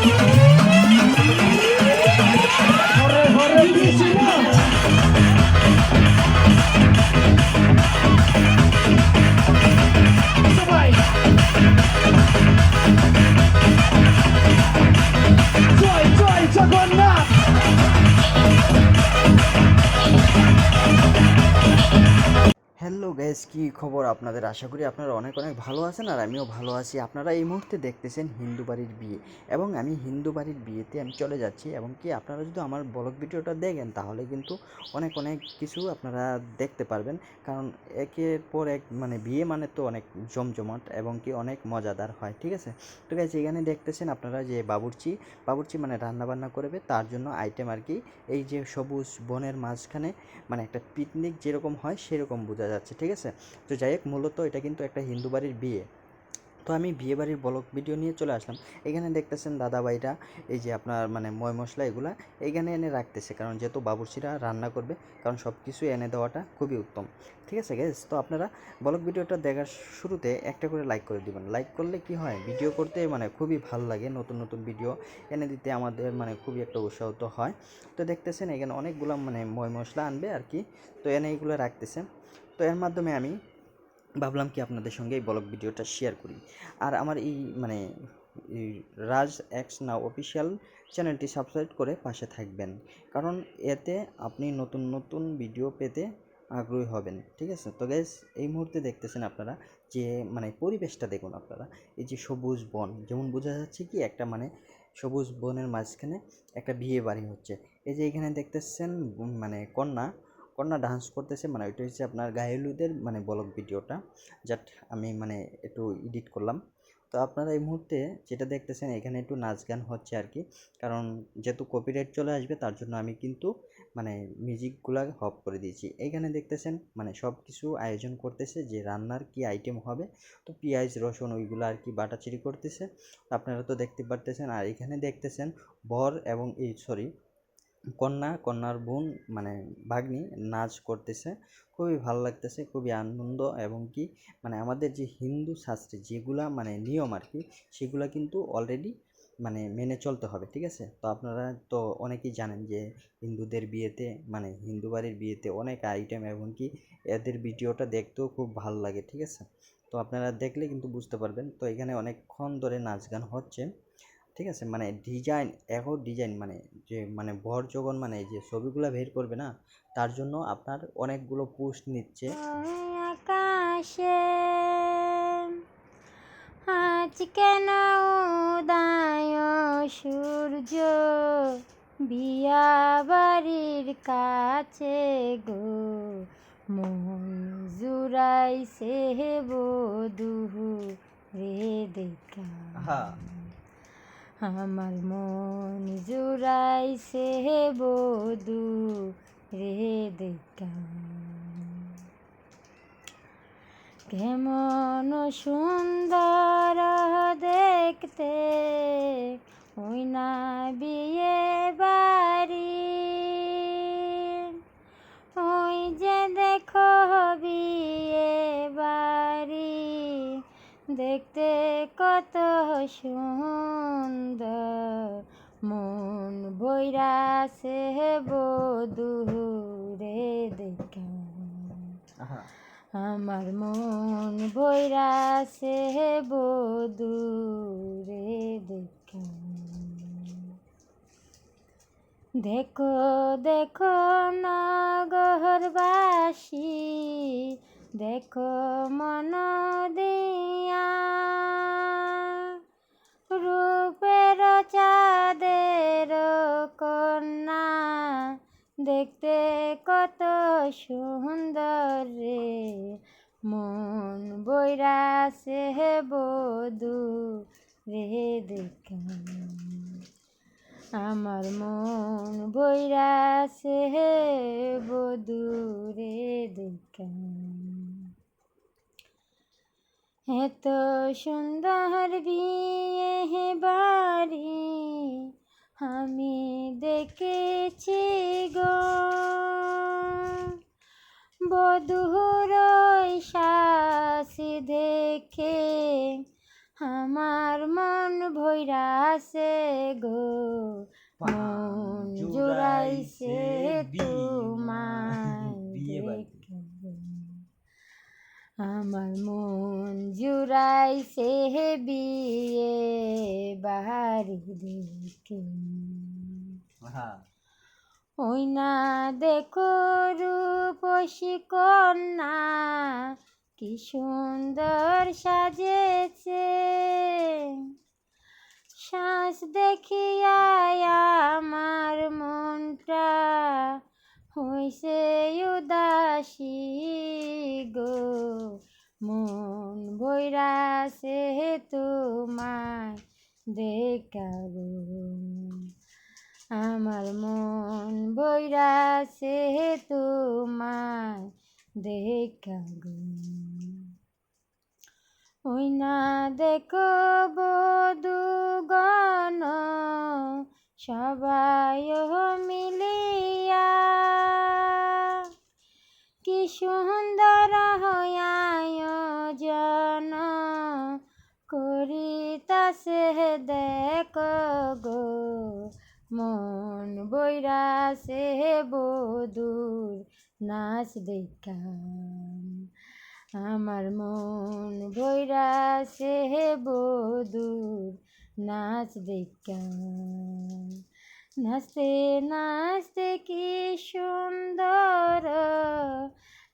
Thank you. Gas কি খবর আপনাদের? আশা করি আপনারা অনেক অনেক ভালো আছেন আর আমিও ভালো আছি। আপনারা এই মুহূর্তে দেখতেছেন হিন্দু বাড়ির বিয়ে এবং আমি হিন্দু বাড়ির বিয়েতে আমি চলে যাচ্ছি এবং কি আপনারা যদি আমার ব্লগ ভিডিওটা দেখেন তাহলে কিন্তু অনেক অনেক কিছু আপনারা দেখতে পারবেন। কারণ একের পর এক মানে বিয়ে মানে তো অনেক জমজমাট এবং কি অনেক মজাদার হয়, ঠিক আছে? তো গাইজ এখানে দেখতেছেন আপনারা যে বাবুর্চি বাবুর্চি মানে রান্না বান্না করবে, তার জন্য আইটেম আর কি এই যে সবুজ বনের মাঝখানে মানে একটা পিকনিক যেরকম হয় সেরকম বোঝা যাচ্ছে, ঠিক আছে? তো যাই হোক, মূলত এটা কিন্তু একটা হিন্দু বাড়ির বিয়ে। তো আমি বিয়ে বাড়ির ব্লগ ভিডিও নিয়ে চলে আসলাম। এখানে দেখতেছেন দাদাভাইরা এই যে আপনার মানে ময় মশলা এগুলা এখানে এনে রাখতেছে। কারণ যেহেতু বাবুর্চিরা রান্না করবে, কারণ সব কিছু এনে দেওয়াটা খুবই উত্তম। ঠিক আছে গ্যাস তো আপনারা ব্লগ ভিডিওটা দেখার শুরুতে একটা করে লাইক করে দিবেন। লাইক করলে কি হয়? ভিডিও করতে মানে খুবই ভালো লাগে, নতুন নতুন ভিডিও এনে দিতে আমাদের মানে খুবই একটা উৎসাহিত হয়। তো দেখতেছেন এখানে অনেকগুলো মানে ময় মশলা আনবে আর কি। তো এনে এইগুলো রাখতেছে। তো এর মাধ্যমে আমি ভাবলাম কি আপনাদের সঙ্গে এই ব্লগ ভিডিওটা শেয়ার করি। আর আমার এই মানে রাজ এক্স নাও অফিসিয়াল চ্যানেলটি সাবস্ক্রাইব করে পাশে থাকবেন। কারণ এতে আপনি নতুন নতুন ভিডিও পেতে আগ্রহী হবেন, ঠিক আছে? তো গ্যাস এই মুহূর্তে দেখতেছেন আপনারা যে মানে পরিবেশটা দেখুন আপনারা। এই যে সবুজ বন, যেমন বোঝা যাচ্ছে কি একটা মানে সবুজ বনের মাঝখানে একটা বিয়ে বাড়ি হচ্ছে। এই যে এখানে দেখতেছেন মানে কন্যা কন্যা ডান্স করতেছে মানে ওইটা হচ্ছে আপনার গায়েলুদের মানে ব্লগ ভিডিওটা জাস্ট আমি মানে একটু এডিট করলাম। তো আপনারা এই মুহূর্তে যেটা দেখতেছেন, এখানে একটু নাচ গান হচ্ছে আর কি। কারণ যেহেতু কপিরাইট চলে আসবে, তার জন্য আমি কিন্তু মানে মিউজিকগুলা হপ করে দিয়েছি। এইখানে দেখতেছেন মানে সব কিছু আয়োজন করতেছে, যে রান্নার কি আইটেম হবে। তো পেঁয়াজ, রসুন ওইগুলো আর কি বাটাচিরি করতেছে। আপনারা তো দেখতে পারতেছেন, আর এখানে দেখতেছেন, বর এবং এই সরি কন্যা, কন্যার বোন মানে ভাগ্নি নাচ করতেছে। খুবই ভালো লাগতেছে, খুবই আনন্দ এবং কি মানে আমাদের যে হিন্দু শাস্ত্রে যেগুলা মানে নিয়ম আর কি, সেগুলা কিন্তু অলরেডি মানে মেনে চলতে হবে, ঠিক আছে? তো আপনারা তো অনেকেই জানেন যে হিন্দুদের বিয়েতে মানে হিন্দু বাড়ির বিয়েতে অনেক আইটেম এবং কি, এদের ভিডিওটা দেখতেও খুব ভালো লাগে, ঠিক আছে? তো আপনারা দেখলে কিন্তু বুঝতে পারবেন। তো এখানে অনেকক্ষণ ধরে নাচ গান হচ্ছে। ঠিক আছে? মানে ডিজাইন এখন ডিজাইন মানে যে মানে বর যখন মানে যে ছবিগুলো বের করবে না তার জন্য আপনার অনেকগুলো পোস্ট নিচ্ছে। আকাশে আজ কেন উদয় সূর্য? বিয়া বাড়ির কাছে গো মন জুড়াইছে বধু রে দেখা। হ্যাঁ আমার মন জুড়াই জুড়াইছে বধু রে দেখা কেমন সুন্দর দেখতে, ওই না বিয়ে বাড়ি। ওই যে দেখো বিয়ে বাড়ি, দেখতে কত সুন্দর মন বৈরাসে বধু রে দেখা। আমার মন বৈরাসে বধু রে দেখা। দেখো দেখো নগরবাসী দেখো মন দিয়া। রূপের চাঁদের দেখতে কত সুন্দর রে। মন বৈরাসে বধু রে দেখা। আমার মন বৈরাসে বধু রে দেখা। এত সুন্দর বিয়ে বাড়ি আমি দেখেছি গো বধুর শাসি দেখে আমার মন ভৈরাসে গো মন জুড়াইছে তোমায় দেখে আমার মন জুড়াইছে বিয়ে বাড়ি দেখে ওই না দেখো রূপসী কন্যা কি সুন্দর সাজেছে। শ্বাস দেখিয়া আমার মনটা হইছে উদাসী। গো, মন বৈরাছে তোমায় দেখাবো। আমার মন বৈরাছে তোমায় দেখাবো। ওই না দেখো বধুগণ সবাই মিলিয়া কি সুন্দর আয়োজন করিতাছে, দেখো গো, মন বৈরা বৈরাছে বধুর নাচ দেখা আমার মন বৈরা বৈরাছে বধুর নাচ দেখা নাচতে নাচতে কি সুন্দর।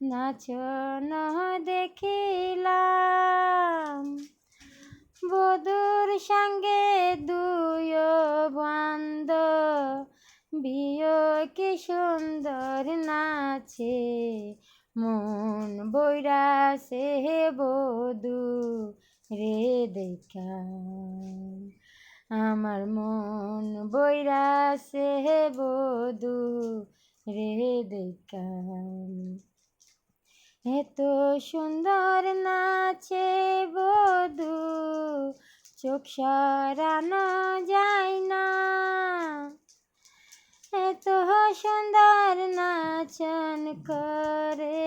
নাচন দেখিলাম। বধুর সঙ্গে দুই বান্দ বিয় কি সুন্দর নাচে। মন বৈরাছে বধু রে দেখা আমার মন বৈরাছে বধু, রে দেখা এত সুন্দর নাচে বধু, চোখ সরানো যায় না। এত সুন্দর নাচন করে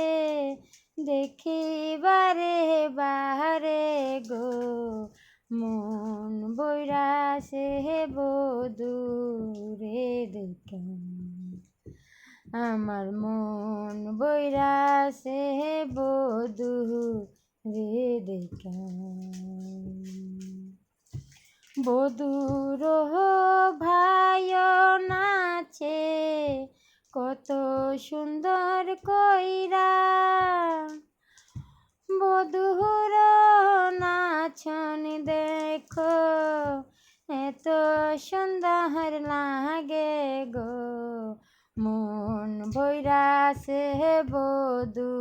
দেখিবারে বাহারে গো। মন বৈরাসে বধু রে দেখা। আমার মন বৈরাসে বধু রে দেখা। বধুর ভাই নাচে, কত সুন্দর কইরা সুন্দর লাগে গো। মন বৈরাসে বধু।